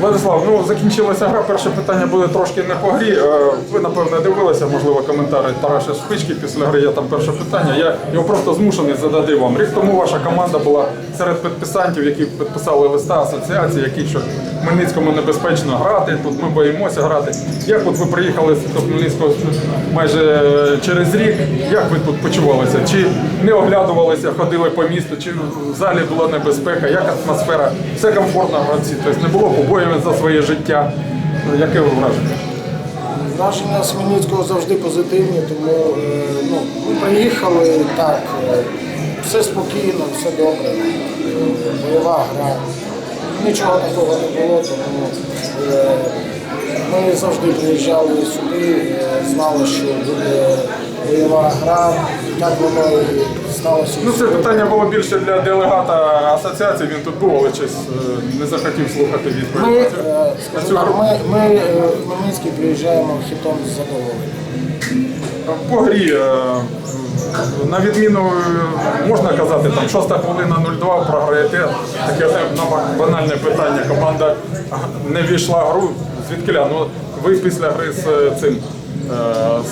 Владислав, ну закінчилася гра. Перше питання буде трошки не по грі. Е, Ви напевне дивилися, можливо, коментарі Тараса Шпички після гри. Є там перше питання. Я його просто змушений задати вам. Рік тому ваша команда була серед підписантів, які підписали листа асоціації, які що Хмельницькому небезпечно грати. Тут ми боїмося грати. Як от ви приїхали до Хмельницького майже е, через рік? Як ви тут почувалися? Чи не оглядувалися, ходили по місту, чи в залі була небезпека? Як атмосфера? Все комфортно гравці? Тобто не було побоювань за своє життя. Яке ви враження? Враження з завжди позитивні, тому е, ну, ми приїхали так, е, все спокійно, все добре, е, бойова гра. Нічого такого не було, тому ми завжди приїжджали сюди, знали, що буде бойова гра, так воно і сталося. Ну, це питання було більше для делегата асоціації. Він тут був, але щось е, не захотів слухати відповідь. Ми, е, скажімо ми, ми е, в Хмельницький приїжджаємо хітом з задоволенням. По грі, на відміну, можна казати, там шоста хвилина 0-2 програєте. Таке банальне питання. Команда не війшла в гру. Звідкиля? Ну, ви після гри з цим.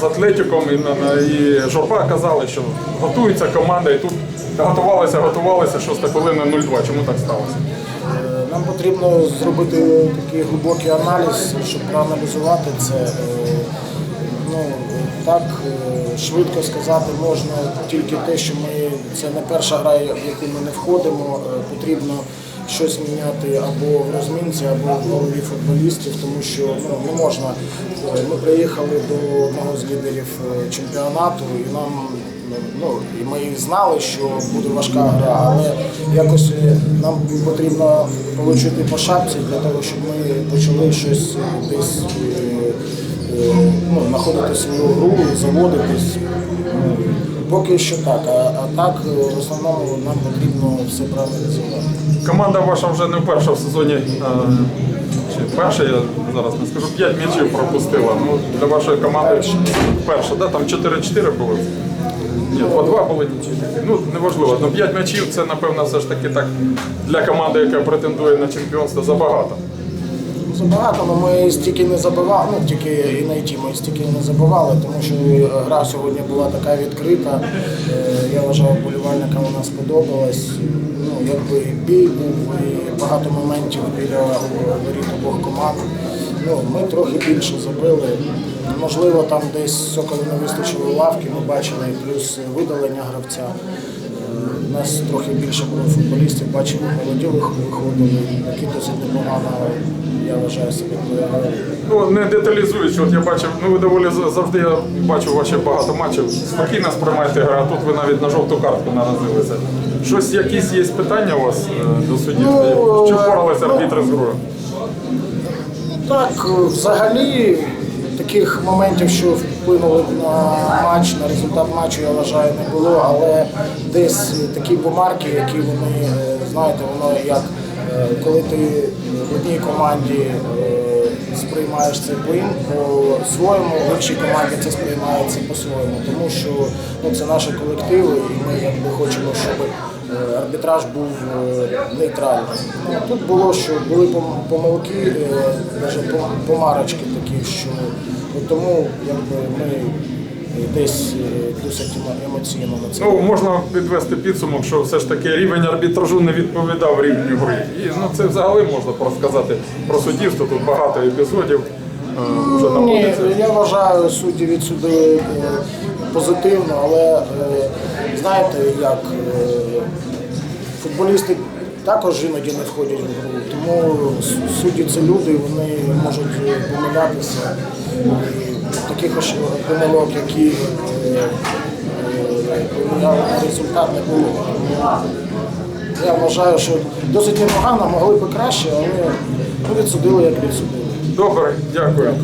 З Атлетиком і, Журба казали, що готується команда, і тут готувалися, готувалися, шоста хвилина 0-2. Чому так сталося? Е, Нам потрібно зробити такий глибокий аналіз, щоб проаналізувати це. Е, Ну, так е, швидко сказати можна тільки те, що ми це не перша гра, в яку ми не входимо. Потрібно щось міняти або в розмінці, або в голові футболістів, тому що ну, не можна. Е, Ми приїхали до одного з лідерів е, чемпіонату і нам ну, і ми знали, що буде важка гра, але якось е, нам потрібно отримати по шапці для того, щоб ми почали щось десь ну, знаходити свою гру, заводитись. Поки що так, а, а так е, в основному нам потрібно все проаналізувати. Команда ваша вже не вперше в сезоні. е, Чи перша, я зараз не скажу, 5 м'ячів пропустила. Ну, для вашої команди перша, да? там 4-4 були. Ні, 2-2 були нічі. Ну, неважливо. Ну, 5 м'ячів це, напевно, все ж таки так для команди, яка претендує на чемпіонство, забагато. Забагато, але ми стільки не забивали, ну тільки і на ті ми стільки не забивали, тому що гра сьогодні була така відкрита. Е, Я вважаю, болівальникам вона сподобалась. Ну, якби бій був і багато моментів біля воріт обох команд. Ну, ми трохи більше забили. Можливо, там десь Соколу не вистачило лавки, ми бачили, плюс видалення гравця. Е, У нас трохи більше було футболістів, бачимо, молоді виходили, які досить непогано, я вважаю, себе. Ну, не деталізуючи, от я бачив, ну ви доволі завжди я бачу ваші багато матчів. Спокійно сприймаєте гру, а тут ви навіть на жовту картку наразилися. Щось, якісь є питання у вас е, до суддів? Ну, Чи впоралися ну, арбітри з грою? Так, е, взагалі таких моментів, що вплинули на матч, на результат матчу, я вважаю, не було, але десь такі помарки, які вони, е, знаєте, воно як е, коли ти в одній команді е, сприймаєш цей плин по-своєму, в іншій команді це сприймається по-своєму, тому що ну, це наші колективи, і ми якби хочемо, щоб арбітраж був е, нейтральним. Ну, тут було, що були помилки, навіть помарочки такі, що тому якби, ми десь е, досить емоційно на це. Ну, можна підвести підсумок, що все ж таки рівень арбітражу не відповідав рівню гри. І ну, це взагалі можна розказати про суддівство. Тут багато епізодів е, вже Ні, я вважаю судді відсюди позитивно, але е, знаєте, як е, футболісти також іноді не входять в гру, тому судді це люди, вони можуть е, помилятися. Таких ось помилок, які е, е, результат не було. Я вважаю, що досить непогано, могли б краще, але відсудили, як відсудили. Добре, дякую.